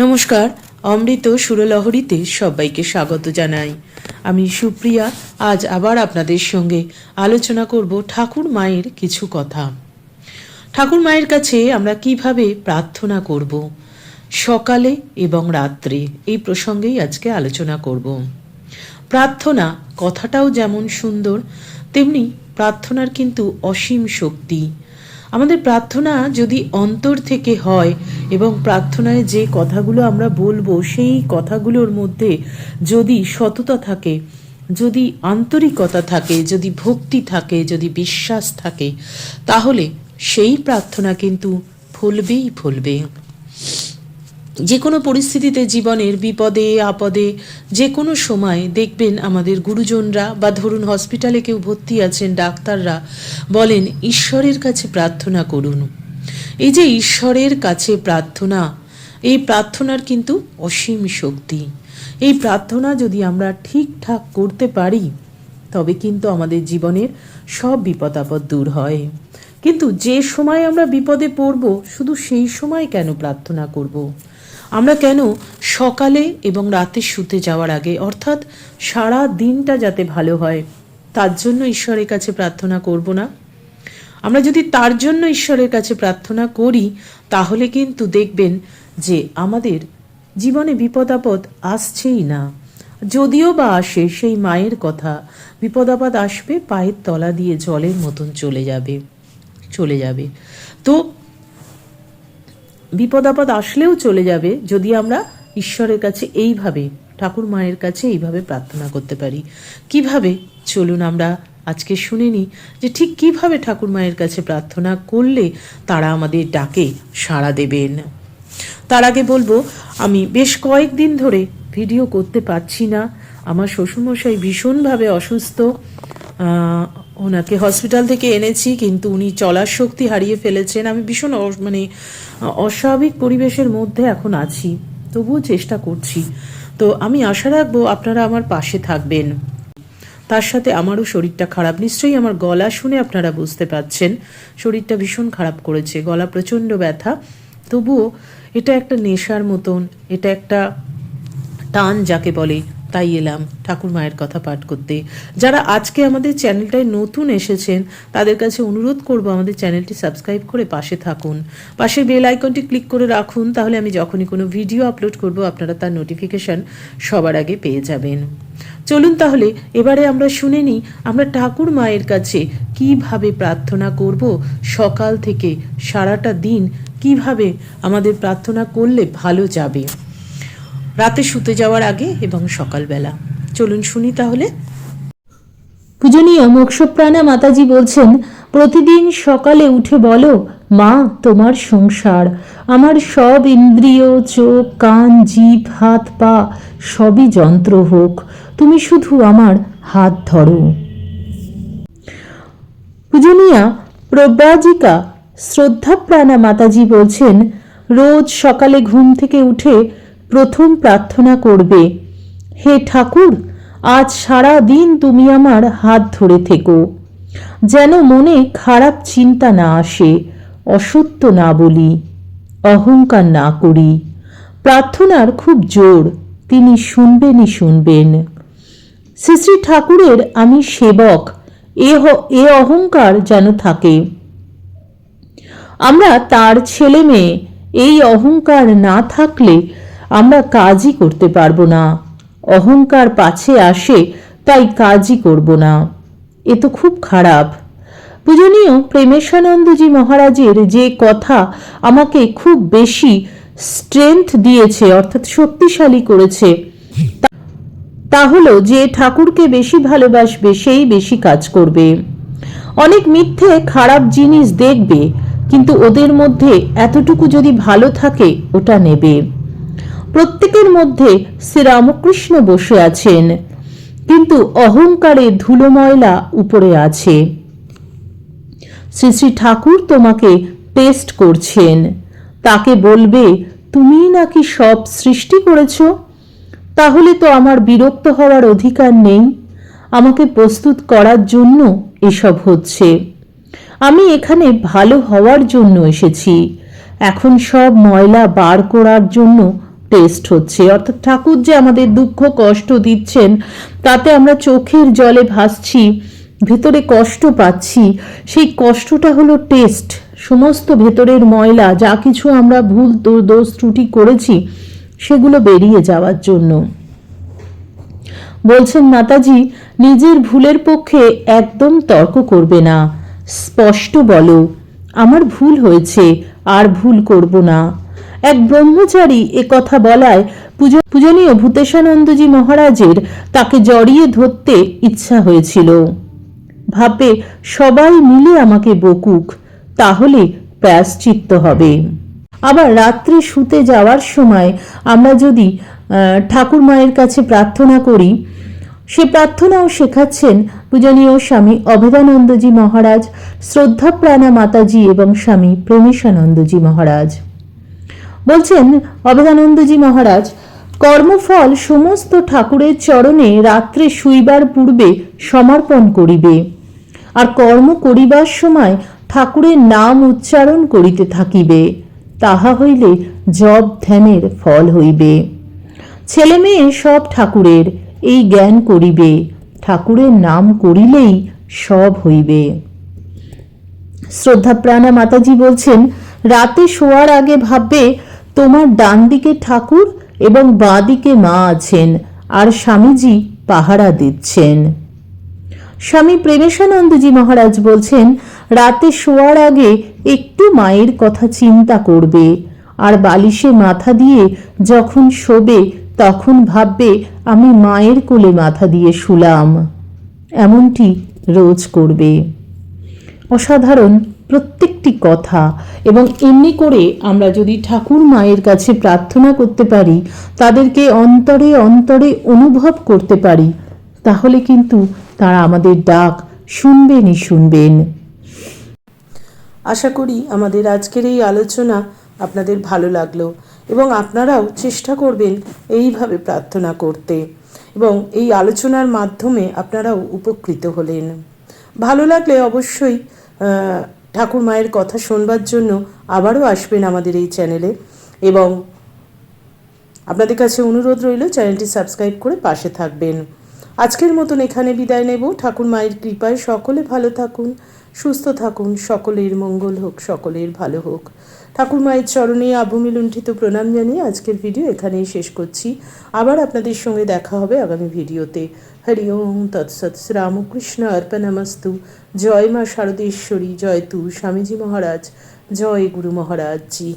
নমস্কার, অমৃত সুরলহরীতে সবাইকে স্বাগত জানাই। আমি সুপ্রিয়া, আজ আবার আপনাদের সঙ্গে আলোচনা করব ঠাকুর মায়ের কিছু কথা। ঠাকুর মায়ের কাছে আমরা কীভাবে প্রার্থনা করব? সকালে এবং রাত্রে এই প্রসঙ্গেই আজকে আলোচনা করব। প্রার্থনা কথাটাও যেমন সুন্দর, তেমনি প্রার্থনার কিন্তু অসীম শক্তি আমাদের প্রার্থনা যদি অন্তর থেকে হয় এবং প্রার্থনায় যে কথাগুলো আমরা বলব, সেই কথাগুলোর মধ্যে যদি সততা থাকে, যদি আন্তরিকতা থাকে, যদি ভক্তি থাকে, যদি বিশ্বাস থাকে, তাহলে সেই প্রার্থনা কিন্তু ফলবেই ফলবে। যে কোনো পরিস্থিতিতে জীবনের বিপদে, আপদে যে কোনো সময় দেখবেন আমাদের গুরুজনরা বা ধরুন হসপিটালে কেউ ভর্তি আছেন, ডাক্তাররা বলেন, ঈশ্বরের কাছে প্রার্থনা করুন। এই যে ঈশ্বরের কাছে প্রার্থনা, এই প্রার্থনার কিন্তু অসীম শক্তি। এই প্রার্থনা যদি আমরা ঠিকঠাক করতে পারি, তবে কিন্তু আমাদের জীবনের সব বিপদ আপদ দূর হয়। কিন্তু যে সময় আমরা বিপদে পড়ব, শুধু সেই সময় কেন প্রার্থনা করব। আমরা কেন সকালে এবং রাতে শুতে যাওয়ার আগে, অর্থাৎ সারা দিনটা যাতে ভালো হয়, তার জন্য ঈশ্বরের কাছে প্রার্থনা করব না? আমরা যদি তার জন্য ঈশ্বরের কাছে প্রার্থনা করি, তাহলে কিন্তু দেখবেন যে আমাদের জীবনে বিপদ আপদ আসছেই না। যদিও বা আসে, সেই মায়ের কথা বিপদ আপদ আসবে, পায়ের তলা দিয়ে জলের মতন চলে যাবে চলে যাবে। তো বিপদ আপদ আসলেও চলে যাবে যদি আমরা ঈশ্বরের কাছে এইভাবে, ঠাকুর মায়ের কাছে এইভাবে প্রার্থনা করতে পারি। কীভাবে? চলুন আমরা আজকে শুনে নিই যে ঠিক কীভাবে ঠাকুর মায়ের কাছে প্রার্থনা করলে তারা আমাদের ডাকে সাড়া দেবেন। তার আগে বলব, আমি বেশ কয়েকদিন ধরে ভিডিও করতে পারছি না। আমার শ্বশুরমশাই ভীষণভাবে অসুস্থ। ওনাকে হসপিটাল থেকে এনেছি, কিন্তু উনি চলার শক্তি হারিয়ে ফেলেছেন। আমি ভীষণ মানে অস্বাভাবিক পরিবেশের মধ্যে এখন আছি, তবুও চেষ্টা করছি। তো আমি আশা রাখব আপনারা আমার পাশে থাকবেন। তার সাথে আমারও শরীরটা খারাপ। নিশ্চয়ই আমার গলা শুনে আপনারা বুঝতে পারছেন, শরীরটা ভীষণ খারাপ করেছে। গলা প্রচণ্ড ব্যথা। তবুও এটা একটা নেশার মতন, এটা একটা টান যাকে বলে। তাই এলাম ঠাকুর মায়ের কথা পাঠ করতে। যারা আজকে আমাদের চ্যানেলটায় নতুন এসেছেন, তাদের কাছে অনুরোধ করব আমাদের চ্যানেলটি সাবস্ক্রাইব করে পাশে থাকুন। পাশের বেল আইকনটি ক্লিক করে রাখুন, তাহলে আমি যখনই কোনো ভিডিও আপলোড করব, আপনারা তার নোটিফিকেশন সবার আগে পেয়ে যাবেন। চলুন তাহলে, এবারে আমরা শুনে নিই, আমরা ঠাকুর মায়ের কাছে কীভাবে প্রার্থনা করব, সকাল থেকে সারাটা দিন কীভাবে আমাদের প্রার্থনা করলে ভালো যাবে। রাতে শুতে যাওয়ার আগে এবং সকালবেলা। চলুন শুনি তাহলে। পূজনীয় মোক্ষপ্রাণা মাতাজি বলছেন, প্রতিদিন সকালে উঠে বলো, মা, তোমার সংসার। আমার সব ইন্দ্রিয়, চোখ, কান, জিভ, হাত, পা, সবই যন্ত্র হোক। তুমি শুধু আমার হাত ধরো। পূজনীয়া প্রব্রাজিকা শ্রদ্ধাপ্রাণা মাতাজি বলছেন, রোজ সকালে ঘুম থেকে উঠে প্রথম প্রার্থনা করবে। হে ঠাকুর, আজ সারা দিন তুমি আমার হাত ধরে থেকো। যেন মনে খারাপ চিন্তা না আসে, অসত্য না বলি, অহংকার না করি। প্রার্থনার খুব জোর, তিনি শুনবেনই শুনবেন। শ্রী শ্রী ঠাকুরের আমি সেবক, এ এ অহংকার যেন থাকে। আমরা তার ছেলে মেয়ে, এই অহংকার না থাকলে আমরা কাজই করতে পারব না। অহংকার পাছে আসে, তাই কাজই করব না। এ তো খুব খারাপ। পূজনীয় প্রেমেশানন্দজি মহারাজের যে কথা আমাকে খুব বেশি স্ট্রেংথ দিয়েছে, অর্থাৎ শক্তিশালী করেছে, তা হলো যে ঠাকুরকে বেশি ভালোবাসবে, সেই বেশি কাজ করবে। অনেক মিথ্যে, খারাপ জিনিস দেখবে, কিন্তু ওদের মধ্যে এতটুকু যদি ভালো থাকে, ওটা নেবে। প্রত্যেকের মধ্যে শ্রীরামকৃষ্ণ বসে আছেন। কিন্তু অহংকারে ধুলো ময়লা উপরে আছে। শ্রী শ্রী ঠাকুর তোমাকে টেস্ট করছেন। তাকে বলবে তুমি নাকি সব সৃষ্টি করেছ? তাহলে তো আমার বিরক্ত হওয়ার অধিকার নেই। আমাকে প্রস্তুত করার জন্য এসব হচ্ছে। আমি এখানে ভালো হওয়ার জন্য এসেছি। এখন সব ময়লা বার করার জন্য টেস্ট হচ্ছে। অর্থাৎ ঠাকুর যে আমাদের দুঃখ, কষ্ট দিচ্ছেন, তাতে আমরা চোখের জলে ভাসছি, ভেতরে কষ্ট পাচ্ছি। সেই কষ্টটা হলো টেস্ট। সমস্ত ভেতরের ময়লা, যা কিছু আমরা ভুল দোষ ত্রুটি করেছি, সেগুলো বেরিয়ে যাওয়ার জন্য। বলছেন, মাতাজি, নিজের ভুলের পক্ষে একদম তর্ক করবে না। স্পষ্ট বলো, আমার ভুল হয়েছে, আর ভুল করব না। এক ব্রহ্মচারী এ কথা বলায় পূজনীয় ভূতেশানন্দজি মহারাজের তাকে জড়িয়ে ধরতে ইচ্ছা হয়েছিল। ভাবে, সবাই মিলে আমাকে বকুক, তাহলে প্রায়শ্চিত্ত হবে। আবার রাত্রে শুতে যাওয়ার সময় আমরা যদি ঠাকুর মায়ের কাছে প্রার্থনা করি, সে প্রার্থনাও শেখাচ্ছেন পূজনীয় স্বামী অভেদানন্দজি মহারাজ, শ্রদ্ধাপ্রাণা মাতাজি এবং স্বামী প্রেমেশানন্দজি মহারাজ। বলছেন, অবেদানন্দজি মহারাজ, কর্মফল সমস্ত ঠাকুরের চরণে রাত্রে শুইবার পূর্বে সমর্পণ করিবে। আর কর্ম করিবার সময় ঠাকুরের নাম উচ্চারণ করিতে থাকিবে। তাহা হইলে জব ধ্যানের ফল হইবে। ছেলে মেয়ে সব ঠাকুরের এই জ্ঞান করিবে। ঠাকুরের নাম করিলেই সব হইবে। শ্রদ্ধাপ্রাণা মাতাজি বলছেন, রাতে শোয়ার আগে ভাববে তোমার ডান দিকে ঠাকুর এবং বাঁ দিকে মা আছেন, আর স্বামীজি পাহারা দিচ্ছেন। স্বামী প্রেমেশানন্দজি মহারাজ বলছেন, রাতে শোয়ার আগে একটু মায়ের কথা চিন্তা করবে, আর বালিশে মাথা দিয়ে যখন শোবে তখন ভাববে আমি মায়ের কোলে মাথা দিয়ে শুলাম। এমনটি রোজ করবে। অসাধারণ প্রত্যেকটি কথা এবং এমনি করে আমরা যদি ঠাকুর মায়ের কাছে প্রার্থনা করতে পারি, তাদেরকে অন্তরে অন্তরে অনুভব করতে পারি, তাহলে কিন্তু তারা আমাদের ডাক শুনবেনই শুনবেন। আশা করি আমাদের আজকের এই আলোচনা আপনাদের ভালো লাগল এবং আপনারাও চেষ্টা করবেন এইভাবে প্রার্থনা করতে এবং এই আলোচনার মাধ্যমে আপনারাও উপকৃত হলেন। ভালো লাগলে অবশ্যই ঠাকুর মায়ের কথা শুনবার জন্য আবারও আসবেন আমাদের এই চ্যানেলে এবং আপনাদের কাছে অনুরোধ রইল চ্যানেলটি সাবস্ক্রাইব করে পাশে থাকবেন। আজকের মতন এখানে বিদায় নেব। ঠাকুর মায়ের কৃপায় সকলে ভালো থাকুন, সুস্থ থাকুন, সকলের মঙ্গল হোক, সকলের ভালো হোক। ঠাকুর মায়ের চরণে আভূমি লুণ্ঠিত প্রণাম জানিয়ে আজকের ভিডিও এখানেই শেষ করছি। আবার আপনাদের সঙ্গে দেখা হবে আগামী ভিডিওতে। হরি ওম তৎসৎ রামকৃষ্ণ অর্পণমস্তু। জয় মা শারদেশ্বরী, জয় তু স্বামীজি মহারাজ, জয় গুরু মহারাজ জি